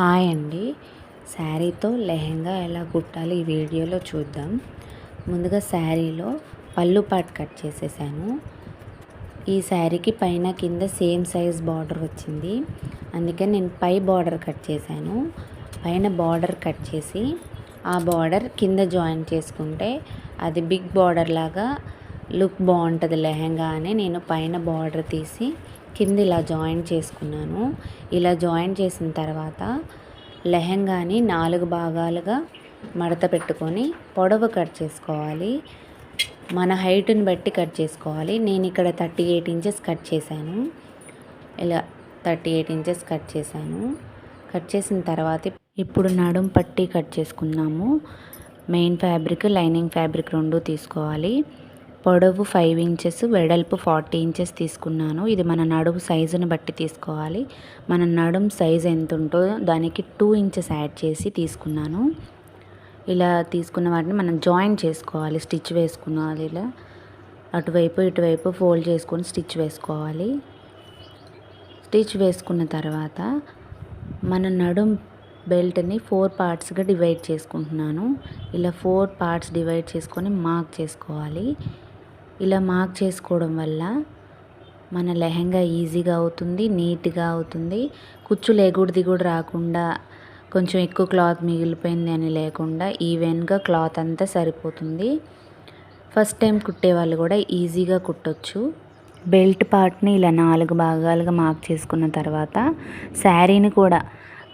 Hi అండి. శారీతో లెహెంగా ఎలా కుట్టాలి ఈ వీడియోలో చూద్దాం. ముందుగా శారీలో పళ్ళు పాటు కట్ చేసేసాను. ఈ శారీకి పైన కింద సేమ్ సైజ్ బార్డర్ వచ్చింది. అందుకని నేను పై బార్డర్ కట్ చేశాను. పైన బార్డర్ కట్ చేసి ఆ బార్డర్ కింద జాయిన్ చేసుకుంటే అది బిగ్ బార్డర్ లాగా లుక్ బాగుంటుంది లెహెంగా అని నేను పైన బార్డర్ తీసి కింద ఇలా జాయిన్ చేసుకున్నాను. ఇలా జాయిన్ చేసిన తర్వాత లెహెంగాని నాలుగు భాగాలుగా మడత పెట్టుకొని పొడవు కట్ చేసుకోవాలి. మన హైట్ని బట్టి కట్ చేసుకోవాలి. నేను ఇక్కడ థర్టీ ఎయిట్ ఇంచెస్ కట్ చేశాను. ఇలా థర్టీ ఎయిట్ ఇంచెస్ కట్ చేశాను. కట్ చేసిన తర్వాత ఇప్పుడు నడుం పట్టి కట్ చేసుకున్నాము మెయిన్ ఫ్యాబ్రిక్ లైనింగ్ ఫ్యాబ్రిక్ రెండు తీసుకోవాలి. పొడవు ఫైవ్ ఇంచెస్ వెడల్పు ఫార్టీ ఇంచెస్ తీసుకున్నాను. ఇది మన నడుము సైజుని బట్టి తీసుకోవాలి. మన నడుం సైజ్ ఎంత ఉంటుందో దానికి టూ ఇంచెస్ యాడ్ చేసి తీసుకున్నాను. ఇలా తీసుకున్న వాటిని మనం జాయిన్ చేసుకోవాలి. స్టిచ్ వేసుకోవాలి ఇలా. అటువైపు ఇటువైపు ఫోల్డ్ చేసుకొని స్టిచ్ వేసుకోవాలి. స్టిచ్ వేసుకున్న తర్వాత మన నడుం బెల్ట్ని ఫోర్ పార్ట్స్గా డివైడ్ చేసుకుంటున్నాను. ఇలా ఫోర్ పార్ట్స్ డివైడ్ చేసుకొని మార్క్ చేసుకోవాలి. ఇలా మార్క్ చేసుకోవడం వల్ల మన లెహంగా ఈజీగా అవుతుంది నీట్గా అవుతుంది. కుచ్చులు ఎగుడు దిగుడు రాకుండా కొంచెం ఎక్కువ క్లాత్ మిగిలిపోయింది అని లేకుండా ఈవెన్గా క్లాత్ అంతా సరిపోతుంది. ఫస్ట్ టైం కుట్టే వాళ్ళు కూడా ఈజీగా కుట్టొచ్చు. బెల్ట్ పార్ట్ని ఇలా నాలుగు భాగాలుగా మార్క్ చేసుకున్న తర్వాత శారీని కూడా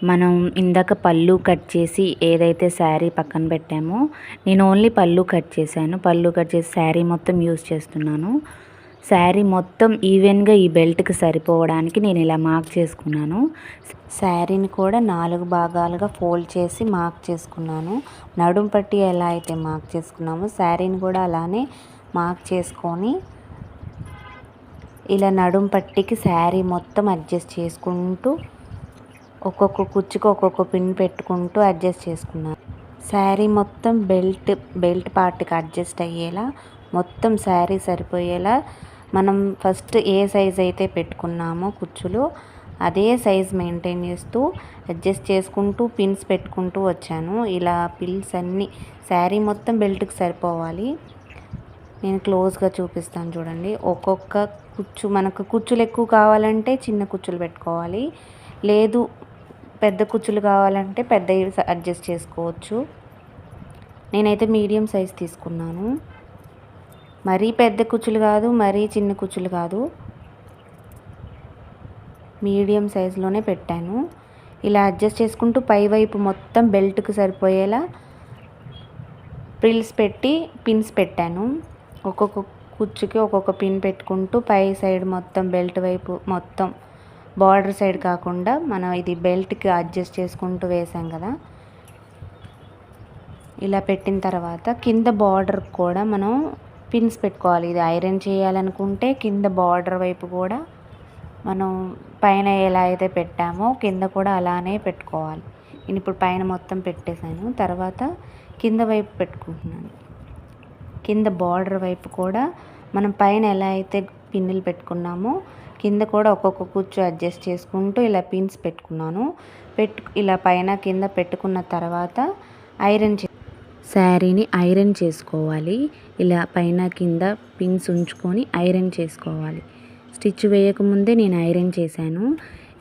మనం ఇందాక పళ్ళు కట్ చేసి ఏదైతే శారీ పక్కన పెట్టామో నేను ఓన్లీ పళ్ళు కట్ చేశాను. పళ్ళు కట్ చేసి శారీ మొత్తం యూస్ చేస్తున్నాను. శారీ మొత్తం ఈవెన్గా ఈ బెల్ట్కి సరిపోవడానికి నేను ఇలా మార్క్ చేసుకున్నాను. శారీని కూడా నాలుగు భాగాలుగా ఫోల్డ్ చేసి మార్క్ చేసుకున్నాను. నడుం పట్టి ఎలా అయితే మార్క్ చేసుకున్నామో శారీని కూడా అలానే మార్క్ చేసుకొని ఇలా నడుం పట్టికి శారీ మొత్తం అడ్జస్ట్ చేసుకుంటూ ఒక్కొక్క కుచ్చుకు ఒక్కొక్క పిన్ పెట్టుకుంటూ అడ్జస్ట్ చేసుకున్నాను శారీ మొత్తం బెల్ట్ బెల్ట్ పార్ట్కి అడ్జస్ట్ అయ్యేలా మొత్తం శారీ సరిపోయేలా మనం ఫస్ట్ ఏ సైజ్ అయితే పెట్టుకున్నామో కుచ్చులు అదే సైజ్ మెయింటైన్ చేస్తూ అడ్జస్ట్ చేసుకుంటూ పిన్స్ పెట్టుకుంటూ వచ్చాను. ఇలా పిన్స్ అన్నీ శారీ మొత్తం బెల్ట్కి సరిపోవాలి. నేను క్లోజ్గా చూపిస్తాను చూడండి. ఒక్కొక్క కుచ్చు మనకు కుచ్చులు ఎక్కువ కావాలంటే చిన్న కుచ్చులు పెట్టుకోవాలి. లేదు పెద్ద కుచ్చులు కావాలంటే పెద్దవి అడ్జస్ట్ చేసుకోవచ్చు. నేనైతే మీడియం సైజ్ తీసుకున్నాను. మరీ పెద్ద కుచ్చులు కాదు మరీ చిన్న కుచ్చులు కాదు. మీడియం సైజులోనే పెట్టాను. ఇలా అడ్జస్ట్ చేసుకుంటూ పైవైపు మొత్తం బెల్ట్కి సరిపోయేలా ప్రిల్స్ పెట్టి పిన్స్ పెట్టాను. ఒక్కొక్క కుచ్చుకి ఒక్కొక్క పిన్ పెట్టుకుంటూ పై సైడ్ మొత్తం బెల్ట్ వైపు మొత్తం బార్డర్ సైడ్ కాకుండా మనం ఇది బెల్ట్కి అడ్జస్ట్ చేసుకుంటూ వేసాం కదా. ఇలా పెట్టిన తర్వాత కింద బార్డర్ కూడా మనం పిన్స్ పెట్టుకోవాలి. ఇది ఐరన్ చేయాలనుకుంటే కింద బార్డర్ వైపు కూడా మనం పైన ఎలా అయితే పెట్టామో కింద కూడా అలానే పెట్టుకోవాలి. నేను ఇప్పుడు పైన మొత్తం పెట్టేశాను. తర్వాత కింద వైపు పెట్టుకుంటున్నాను. కింద బార్డర్ వైపు కూడా మనం పైన ఎలా అయితే పిన్నులు పెట్టుకున్నాము. కింద కూడా ఒక్కొక్క కూర్చో అడ్జస్ట్ చేసుకుంటూ ఇలా పిన్స్ పెట్టుకున్నాను. పెట్టు ఇలా పైన కింద పెట్టుకున్న తర్వాత ఐరన్ చే శారీని ఐరన్ చేసుకోవాలి. ఇలా పైన కింద పిన్స్ ఉంచుకొని ఐరన్ చేసుకోవాలి. స్టిచ్ వేయకముందే నేను ఐరన్ చేశాను.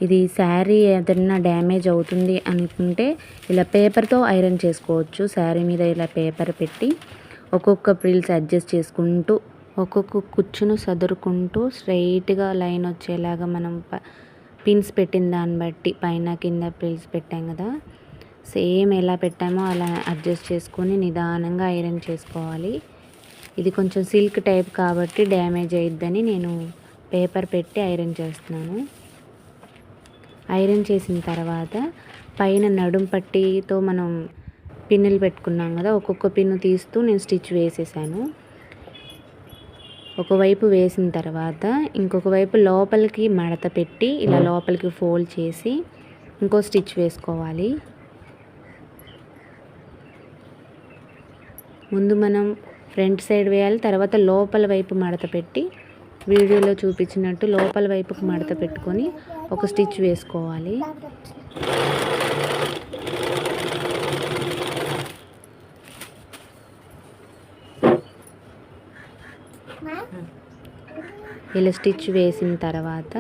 ఇది శారీ ఏదన్నా డ్యామేజ్ అవుతుంది అనుకుంటే ఇలా పేపర్తో ఐరన్ చేసుకోవచ్చు. శారీ మీద ఇలా పేపర్ పెట్టి ఒక్కొక్క ప్రిల్స్ అడ్జస్ట్ చేసుకుంటూ ఒక్కొక్క కుచ్చును సదురుకుంటూ స్ట్రైట్గా లైన్ వచ్చేలాగా మనం పిన్స్ పెట్టిన దాన్ని బట్టి పైన కింద పిన్స్ పెట్టాం కదా. సేమ్ ఎలా పెట్టామో అలా అడ్జస్ట్ చేసుకొని నిదానంగా ఐరన్ చేసుకోవాలి. ఇది కొంచెం సిల్క్ టైప్ కాబట్టి డ్యామేజ్ అయ్యిద్దని నేను పేపర్ పెట్టి ఐరన్ చేస్తున్నాను. ఐరన్ చేసిన తర్వాత పైన నడుం పట్టితో మనం పిన్నులు పెట్టుకున్నాం కదా ఒక్కొక్క పిన్ను తీస్తూ నేను స్టిచ్ వేసేసాను. ఒకవైపు వేసిన తర్వాత ఇంకొక వైపు లోపలికి మడత పెట్టి ఇలా లోపలికి ఫోల్డ్ చేసి ఇంకో స్టిచ్ వేసుకోవాలి. ముందు మనం ఫ్రంట్ సైడ్ వేయాలి తర్వాత లోపల వైపు మడత పెట్టి వీడియోలో చూపించినట్టు లోపల వైపుకు మడత పెట్టుకొని ఒక స్టిచ్ వేసుకోవాలి. ఇలా స్టిచ్ వేసిన తర్వాత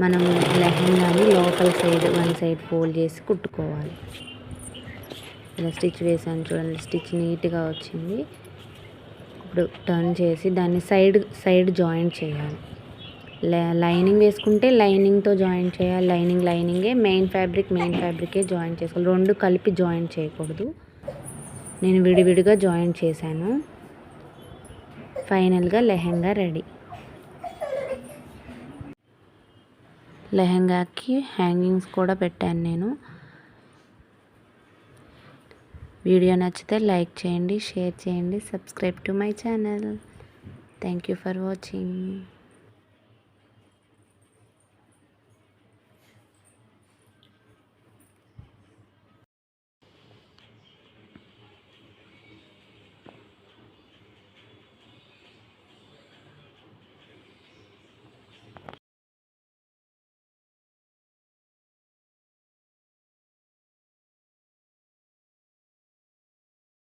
మనం లెహంగాని లోపల సైడ్ వన్ సైడ్ ఫోల్డ్ చేసి కుట్టుకోవాలి. ఇలా స్టిచ్ వేసాను చూడండి స్టిచ్ నీట్గా వచ్చింది. ఇప్పుడు టర్న్ చేసి దాన్ని సైడ్ సైడ్ జాయింట్ చేయాలి. లైనింగ్ వేసుకుంటే లైనింగ్తో జాయింట్ చేయాలి. లైనింగ్ లైనింగే మెయిన్ ఫ్యాబ్రిక్ మెయిన్ ఫ్యాబ్రికే జాయింట్ చేసుకోవాలి. రెండు కలిపి జాయింట్ చేయకూడదు. నేను విడివిడిగా జాయింట్ చేశాను. ఫైనల్గా లెహెంగా రెడీ. లెహెంగాకి హ్యాంగింగ్స్ కూడా పెట్టాను నేను. వీడియో నచ్చితే లైక్ చేయండి షేర్ చేయండి subscribe to my channel. Thank you for watching.